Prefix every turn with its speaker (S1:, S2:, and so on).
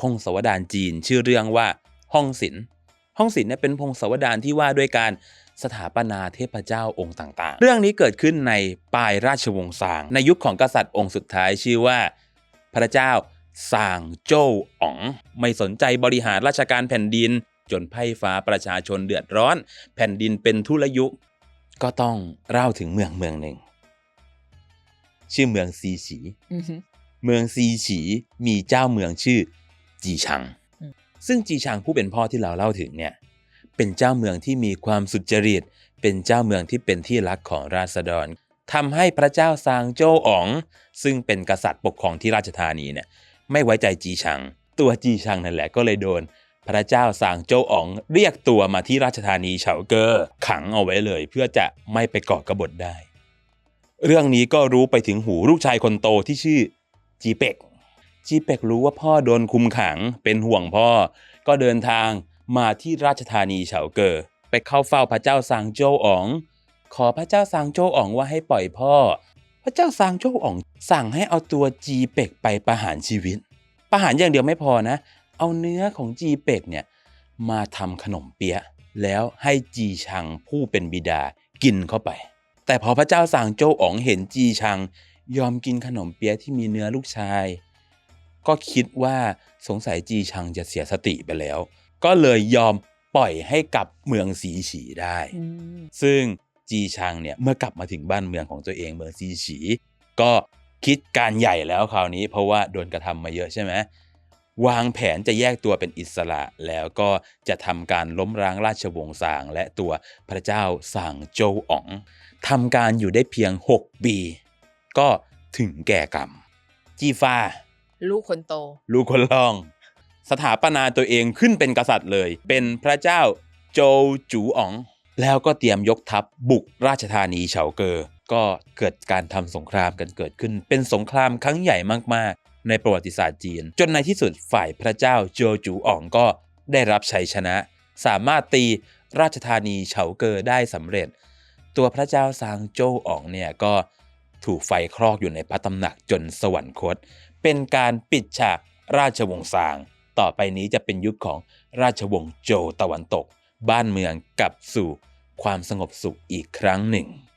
S1: พงศาวดารจีน ชื่อเรื่องว่าห้องศิลป์ห้องศิลป์เนี่ยเป็นพงศาวดารที่ว่าด้วยการสถาปนาเทพเจ้าองค์ต่างๆ เรื่องนี้เกิดขึ้นในปลายราชวงศ์ซาง ในยุคของกษัตริย์องค์สุดท้ายชื่อว่า พระเจ้าซางโจ้อ๋อง ไม่สนใจบริหารราชการแผ่นดิน จนไพร่ฟ้าประชาชนเดือดร้อน แผ่นดินเป็นทุรยุ ก็ต้องเล่าถึงเมืองเมืองหนึ่ง ชื่อเมืองซีฉี
S2: อือฮึ
S1: เมืองซีฉีมีเจ้าเมืองชื่อ จีชัง
S2: อืม
S1: ซึ่งจีชังผู้เป็นพ่อที่เราเล่าถึงเนี่ยเป็นเจ้าเมืองที่มีความสุจริต เป็นเจ้าเมืองที่เป็นที่รักของราษฎรทำให้พระเจ้าซางโจ้อ๋อง ซึ่งเป็นกษัตริย์ปกครองที่ราชธานีเนี่ยไม่ไว้ใจจีชัง ตัวจีชังนั่นแหละก็เลยโดน พระเจ้าซางโจ้อ๋อง เรียกตัวมาที่ราชธานีเฉาเกอขังเอาไว้เลย เพื่อจะไม่ไปก่อกบฏได้ เรื่องนี้ก็รู้ไปถึงหูลูกชายคนโตที่ชื่อจีเป็ก จีเป็กรู้ว่าพ่อโดนคุมขังเป็นห่วงพ่อ ก็เดินทางมาที่ราชธานีเฉาเกอไปเข้าเฝ้าพระเจ้าซางโจอ๋อง ขอพระเจ้าซางโจอ๋องว่าให้ปล่อยพ่อ พระเจ้าซางโจอ๋อง สั่งให้เอาตัวจีเป็กไปประหารชีวิต ประหารอย่างเดียวไม่พอนะ เอาเนื้อของจีเป็กเนี่ยมาทำขนมเปี๊ยะแล้วให้จีชังผู้เป็นบิดากินเข้าไป แต่พอพระเจ้าซางโจอ๋องเห็นจีชัง ยอมกินขนมเปี๊ยะที่มีเนื้อลูกชาย ก็คิดว่าสงสัยจีชังจะเสียสติไปแล้ว ก็เลยยอมปล่อยให้กลับเมืองสีฉีได้
S2: อืม
S1: ซึ่งจีชังเนี่ยเมื่อกลับมาถึงบ้านเมืองของตัวเองเมืองซีฉี ก็คิดการใหญ่แล้วคราวนี้ เพราะว่าโดนกระทำมาเยอะใช่ไหมวางแผนจะแยกตัวเป็นอิสระแล้วก็จะทำการล้มล้างราชวงศ์ซาง และตัวพระเจ้าซางโจวอ๋องทำการอยู่ได้เพียง 6 ปี ก็ถึงแก่กรรม จีฟ้า
S2: ลูกคนโต
S1: ลูกคนรอง สถาปนาตัวเองขึ้นเป็นกษัตริย์เลย เป็นพระเจ้าโจจูอ๋อง แล้วก็เตรียมยกทัพบุกราชธานีเฉาเกอ ก็เกิดการทำสงครามกันเกิดขึ้น เป็นสงครามครั้งใหญ่มากๆ ในประวัติศาสตร์จีน จนในที่สุดฝ่ายพระเจ้าโจจูอ๋องก็ได้รับชัยชนะ สามารถตีราชธานีเฉาเกอได้สำเร็จ ตัวพระเจ้าซางโจอ๋องเนี่ยก็ถูกไฟคลอกอยู่ในพระตำหนักจนสวรรคต เป็นการปิดฉากราชวงศ์ซาง ต่อไปนี้จะเป็นยุคของราชวงศ์โจวตะวันตก บ้านเมืองกลับสู่ความสงบสุขอีกครั้งหนึ่ง